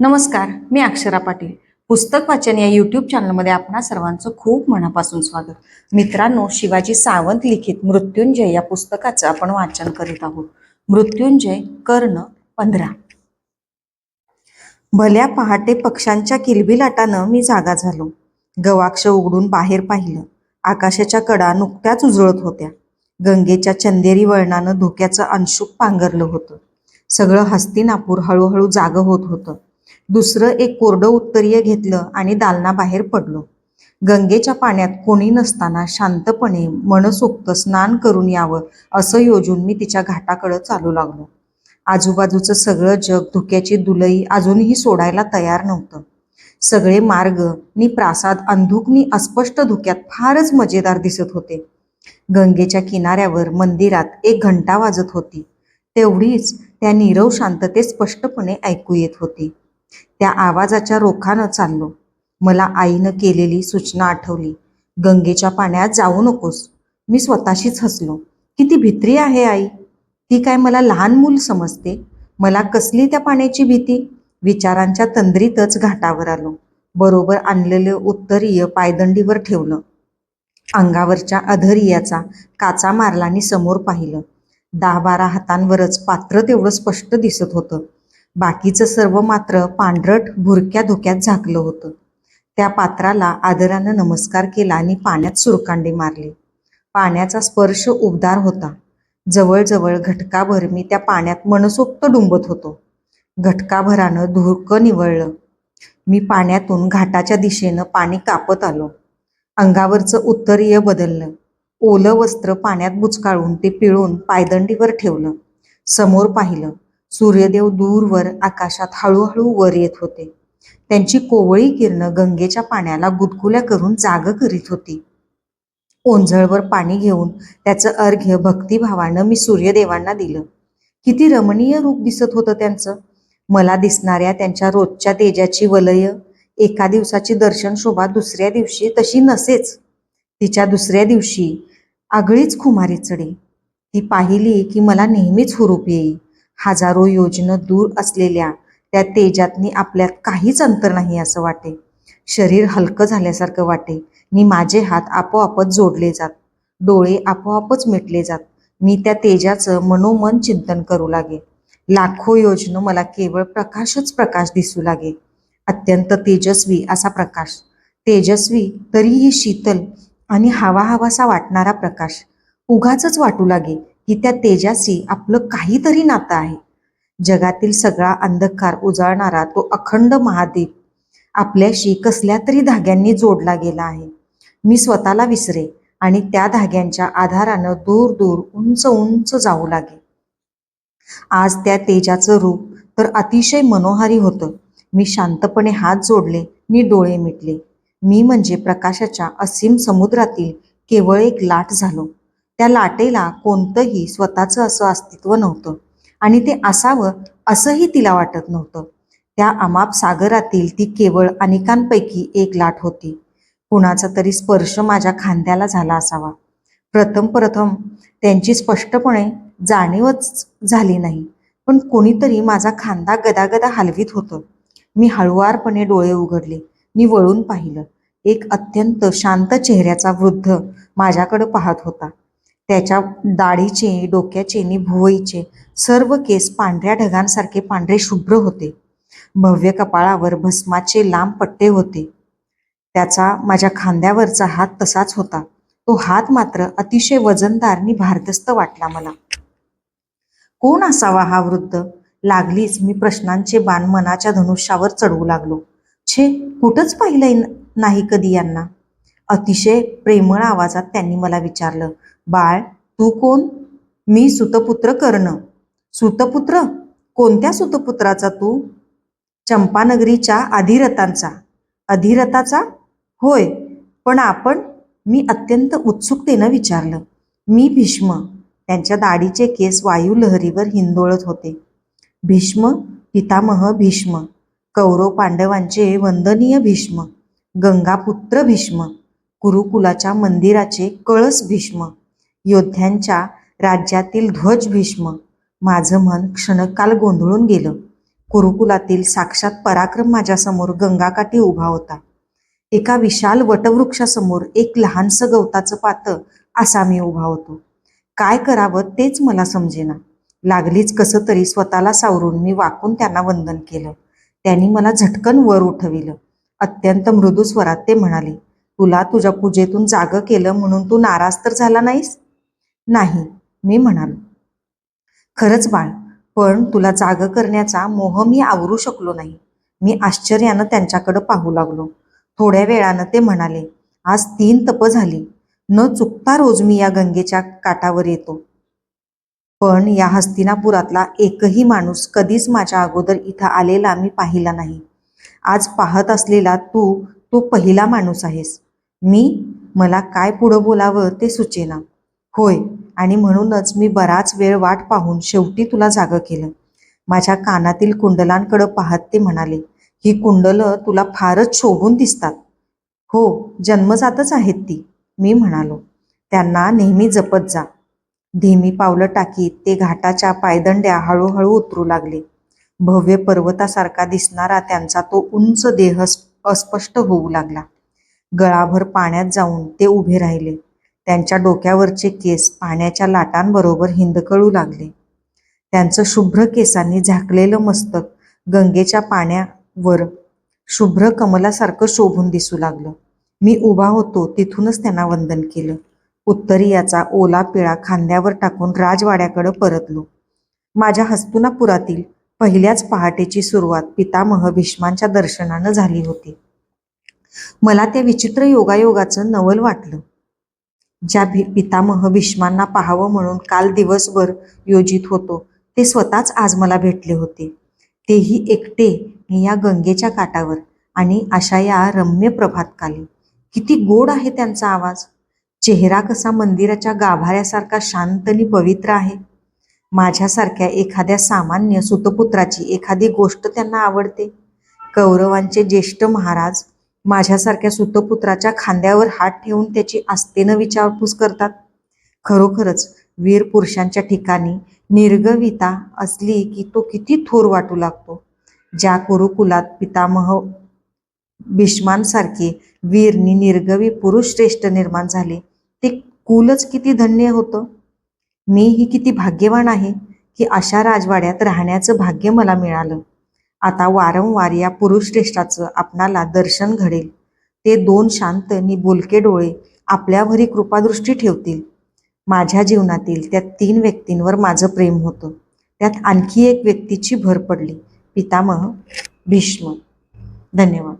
नमस्कार मी अक्षरा पाटील. पुस्तक वाचन या यूट्यूब चॅनलमध्ये आपणा सर्वांचं खूप मनापासून स्वागत. मित्रांनो शिवाजी सावंत लिखित मृत्युंजय या पुस्तकाचं आपण वाचन करीत आहोत. मृत्युंजय कर्ण पंधरा. भल्या पहाटे पक्ष्यांच्या किलबिलाटानं मी जागा झालो. गवाक्ष उघडून बाहेर पाहिलं. आकाशाच्या कडा नुकत्याच उजळत होत्या. गंगेच्या चंदेरी वळणानं धोक्याचं अंशुक पांघरलं होतं. सगळं हस्तिनापूर हळूहळू जागं होत होतं. दुसरं एक कोरडं उत्तरीय घेतलं आणि दालनाबाहेर पडलो. गंगेच्या पाण्यात कोणी नसताना शांतपणे मनसोक्त स्नान करून यावं असं योजून मी तिच्या घाटाकडं चालू लागलो. आजूबाजूचं सगळं जग धुक्याची दुलई अजूनही सोडायला तयार नव्हतं. सगळे मार्ग नि प्रासाद अंधुकनी अस्पष्ट धुक्यात फारच मजेदार दिसत होते. गंगेच्या किनाऱ्यावर मंदिरात एक घंटा वाजत होती. तेवढीच त्या नीरव शांततेत स्पष्टपणे ऐकू येत होती. त्या आवाजाच्या रोखानं चाललो. मला आईनं केलेली सूचना आठवली. गंगेच्या पाण्यात जाऊ नकोस. मी स्वतःशीच हसलो. किती भित्री आहे आई. ती काय मला लहान मूल समजते? मला कसली त्या पाण्याची भीती? विचारांच्या तंद्रीतच घाटावर आलो. बरोबर आणलेलं उत्तरीय पायदंडीवर ठेवलं. अंगावरच्या अधरियाचा काचा मारलानी समोर पाहिलं. दहा बारा हातांवरच पात्र तेवढं स्पष्ट दिसत होतं. बाकीचं सर्व मात्र पांढरट भुरक्या धोक्यात झाकलं होतं. त्या पात्राला आदरानं नमस्कार केला आणि पाण्यात सुरकांडी मारली. पाण्याचा स्पर्श उबदार होता. जवळजवळ घटकाभर मी त्या पाण्यात मनसोक्त डुंबत होतो. घटकाभरानं धुरकं निवळलं. मी पाण्यातून घाटाच्या दिशेनं पाणी कापत आलो. अंगावरचं उत्तरीय बदललं. ओलं वस्त्र पाण्यात बुचकाळून ते पिळून पायदंडीवर ठेवलं. समोर पाहिलं. सूर्यदेव दूरवर आकाशात हळूहळू वर येत होते. त्यांची कोवळी किरणं गंगेच्या पाण्याला गुदगुल्या करून जाग करीत होती. ओंझळवर पाणी घेऊन त्याचं अर्घ्य भक्तिभावानं मी सूर्यदेवांना दिलं. किती रमणीय रूप दिसत होतं त्यांचं. मला दिसणाऱ्या त्यांच्या रोजच्या तेजाची वलय एका दिवसाची दर्शन शोभा दुसऱ्या दिवशी तशी नसेच. तिच्या दुसऱ्या दिवशी आगळीच खुमारी चढे ती पाहिली की मला नेहमीच हुरूप येई. हजारो योजनं दूर असलेल्या त्या तेजातनी आपल्यात काहीच अंतर नाही असं वाटे. शरीर हलकं झाल्यासारखं वाटे. मी माझे हात आपोआपच जोडले जात. डोळे आपोआपच मिटले जात. मी त्या तेजाचं मनोमन चिंतन करू लागे. लाखो योजनं मला केवळ प्रकाशच प्रकाश दिसू लागे. अत्यंत तेजस्वी असा प्रकाश. तेजस्वी तरीही शीतल आणि हवा हवासा वाटणारा प्रकाश. उगाच वाटू लागे. की त्या तेजाशी आपलं काहीतरी नातं आहे. जगातील सगळा अंधकार उजाळणारा तो अखंड महादेव आपल्याशी कसल्या तरी धाग्यांनी जोडला गेला आहे. मी स्वतःला विसरे आणि त्या धाग्यांच्या आधारानं दूर दूर उंच उंच जाऊ लागे आज त्या तेजाचं रूप तर अतिशय मनोहारी होतं. मी शांतपणे हात जोडले मी डोळे मिटले. मी म्हणजे प्रकाशाच्या असीम समुद्रातील केवळ एक लाट झालो. त्या लाटेला कोणतंही स्वतःचं असं अस्तित्व नव्हतं. आणि ते असावं असंही तिला वाटत नव्हतं. त्या अमाप सागरातील ती केवळ अनेकांपैकी एक लाट होती. कुणाचा तरी स्पर्श माझ्या खांद्याला झाला असावा. प्रथम प्रथम त्यांची स्पष्टपणे जाणीवच झाली नाही. पण कोणीतरी माझा खांदा गदागदा हलवीत होतं. मी हळुवारपणे डोळे उघडले. मी वळून पाहिलं. एक अत्यंत शांत चेहऱ्याचा वृद्ध माझ्याकडे पाहत होता. त्याच्या दाढीचे डोक्याचे आणि भुवईचे सर्व केस पांढऱ्या ढगांसारखे पांढरे शुभ्र होते. भव्य कपाळावर भस्माचे लांब पट्टे होते. त्याचा माझ्या खांद्यावरचा हात तसाच होता. तो हात मात्र अतिशय वजनदार आणि भारदस्त वाटला मला. कोण असावा हा वृद्ध? लागलीच मी प्रश्नांचे बाण मनाच्या धनुष्यावर चढवू लागलो. छे कुठंच पाहिलंय नाही कधी यांना? अतिशय प्रेमळ आवाजात त्यांनी मला विचारलं बाळ तू कोण? मी सुतपुत्र कर्ण. सुतपुत्र? कोणत्या सुतपुत्राचा तू? चंपानगरीच्या अधिरथांचा. अधिरथाचा? होय पण आपण मी अत्यंत उत्सुकतेनं विचारलं. मी भीष्म. त्यांच्या दाढीचे केस वायू लहरीवर हिंदोळत होते. भीष्म पितामह भीष्म. कौरव पांडवांचे वंदनीय भीष्म. गंगापुत्र भीष्म. कुरुकुलाच्या मंदिराचे कळस भीष्म. योद्ध्यांच्या राज्यातील ध्वज भीष्म. माझं मन क्षणकाल गोंधळून गेलं. कुरुकुलातील साक्षात पराक्रम माझ्यासमोर गंगाकाठी उभा होता. एका विशाल वटवृक्षासमोर एक लहानसं गवताचं पातं असा मी उभा होतो. काय करावं तेच मला समजेना. लागलीच कसं तरी स्वतःला सावरून मी वाकून त्यांना वंदन केलं. त्यांनी मला झटकन वर उठविलं. अत्यंत मृदू स्वरात ते म्हणाले तुला तुझ्या पूजेतून जागं केलं म्हणून तू नाराज तर झाला नाहीस? नाही मी म्हणालो. खरंच बाळ पण तुला जागं करण्याचा मोह मी आवरू शकलो नाही. मी आश्चर्यानं त्यांच्याकडं पाहू लागलो. थोड्या वेळानं ते म्हणाले आज तीन तप झाली. न चुकता रोज मी या गंगेच्या काठावर येतो. पण या हस्तिनापुरातला एकही माणूस कधीच माझ्या अगोदर इथं आलेला मी पाहिला नाही. आज पाहत असलेला तू तो पहिला माणूस आहेस. मी मला काय पुढं बोलावं ते सुचेना. होय आणि म्हणूनच मी बराच वेळ वाट पाहून शेवटी तुला जागं केलं. माझ्या कानातील कुंडलांकडं पाहत ते म्हणाले ही कुंडलं तुला फारच शोभून दिसतात. हो जन्मजातच आहेत ती मी म्हणालो. त्यांना नेहमी जपत जा. धीमी पावलं टाकीत ते घाटाच्या पायदंड्या हळूहळू उतरू लागले. भव्य पर्वतासारखा दिसणारा त्यांचा तो उंच देह स्प- अस्पष्ट होऊ लागला. गळाभर पाण्यात जाऊन ते उभे राहिले. त्यांच्या डोक्यावरचे केस पाण्याच्या लाटांबरोबर हिंदकळू लागले. त्यांचं शुभ्र केसांनी झाकलेलं मस्तक गंगेच्या पाण्यावर शुभ्र कमलासारखं शोभून दिसू लागलं. मी उभा होतो तिथूनच त्यांना वंदन केलं. उत्तरीयाचा ओला पिळा खांद्यावर टाकून राजवाड्याकडे परतलो. माझ्या हस्तुनापुरातील पहिल्याच पहाटेची सुरुवात पितामह भीष्मांच्या दर्शनानं झाली होती. मला त्या विचित्र योगायोगाचं नवल वाटलं. ज्या भी पितामह भीष्मांना पाहावं म्हणून काल दिवसभर योजित होतो ते स्वतःच आज मला भेटले होते. तेही एकटे या गंगेच्या काठावर आणि अशा या रम्य प्रभातकाली. किती गोड आहे त्यांचा आवाज. चेहरा कसा मंदिराच्या गाभाऱ्यासारखा शांत आणि पवित्र आहे. माझ्यासारख्या एखाद्या सामान्य सुतपुत्राची एखादी गोष्ट त्यांना आवडते. कौरवांचे ज्येष्ठ महाराज माझ्यासारख्या सुतपुत्राच्या खांद्यावर हात ठेवून त्याची आस्थेनं विचारपूस करतात. खरोखरच वीर पुरुषांच्या ठिकाणी निर्गविता असली की तो किती थोर वाटू लागतो. ज्या कुरुकुलात पितामह भीष्मांसारखे वीरनी निर्गवी पुरुष श्रेष्ठ निर्माण झाले ते कुलच किती धन्य होतं? मीही किती भाग्यवान आहे की अशा राजवाड्यात राहण्याचं भाग्य मला मिळालं. आता वारंवार या पुरुष श्रेष्ठाचं आपणाला दर्शन घडेल. ते दोन शांत आणि बोलके डोळे आपल्यावरी कृपादृष्टी ठेवतील. माझ्या जीवनातील त्या तीन व्यक्तींवर माझं प्रेम होतं. त्यात आणखी एक व्यक्तीची भर पडली. पितामह भीष्म. धन्यवाद.